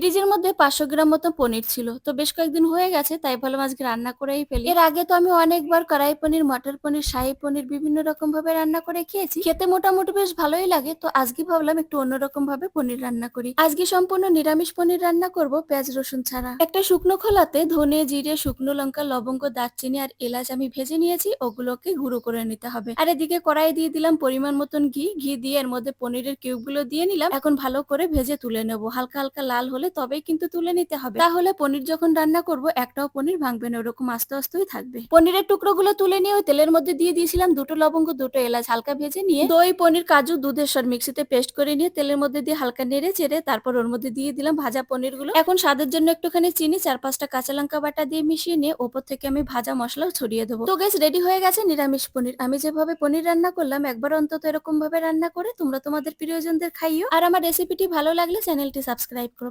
ফ্রিজের মধ্যে পাঁচশো গ্রাম মতো পনির ছিল। তো বেশ কয়েকদিন হয়ে গেছে, তাই ভাবলাম আজকে রান্না করেই ফেলি। এর আগে তো আমি অনেকবার কড়াই পনির, মটর পনির, শাহী পনির বিভিন্ন রকম ভাবে রান্না করে খেয়েছি। খেতে মোটামুটি বেশ ভালোই লাগে, তো আজকে ভাবলাম একটু অন্যরকম ভাবে পনির রান্না করি। আজকে সম্পূর্ণ নিরামিষ পনির রান্না করব, পেঁয়াজ, রসুন ছাড়া। একটা শুকনো খোলাতে ধনে, জিরে, শুকনো লঙ্কা, লবঙ্গ, দারচিনি আর এলাচ আমি ভেজে নিয়েছি, ওগুলোকে গুঁড়ো করে নিতে হবে। আর এদিকে কড়াই দিয়ে দিলাম পরিমাণ মতন ঘি। ঘি দিয়ে এর মধ্যে পনিরের কিউবগুলো দিয়ে নিলাম। এখন ভালো করে ভেজে তুলে নেব। হালকা হালকা লাল হলে তবেই কিন্তু তুলে নিতে হবে। তাহলে পনির যখন রান্না করব, একটাও পনির ভাঙবে না, ওরকম আস্তে আস্তেই থাকবে। পনিরের টুকরো গুলো তুলে নিয়ে ওই তেলের মধ্যে দিয়ে দিয়েছিলাম দুটো লবঙ্গ, দুটো এলাচ হালকা ভেজে নিয়ে দই, পনির, কাজু, দুধের সর মিক্সিতে পেস্ট করে নিয়ে তেলের মধ্যে দিয়ে হালকা নেড়ে চেড়ে তারপর ওর মধ্যে দিয়ে দিলাম ভাজা পনিরগুলো এখন স্বাদের জন্য একটুখানি চিনি, চার পাঁচটা কাঁচা লঙ্কা বাটা দিয়ে মিশিয়ে নিয়ে ওপর থেকে আমি ভাজা মশলা ছড়িয়ে দেবো। তো গ্যাস রেডি হয়ে গেছে নিরামিষ পনির। আমি যেভাবে পনির রান্না করলাম, একবার অন্তত এরকম ভাবে রান্না করে তোমরা তোমাদের প্রিয়জনদের খাইও। আর আমার রেসিপিটি ভালো লাগলে চ্যানেলটি সাবস্ক্রাইব করো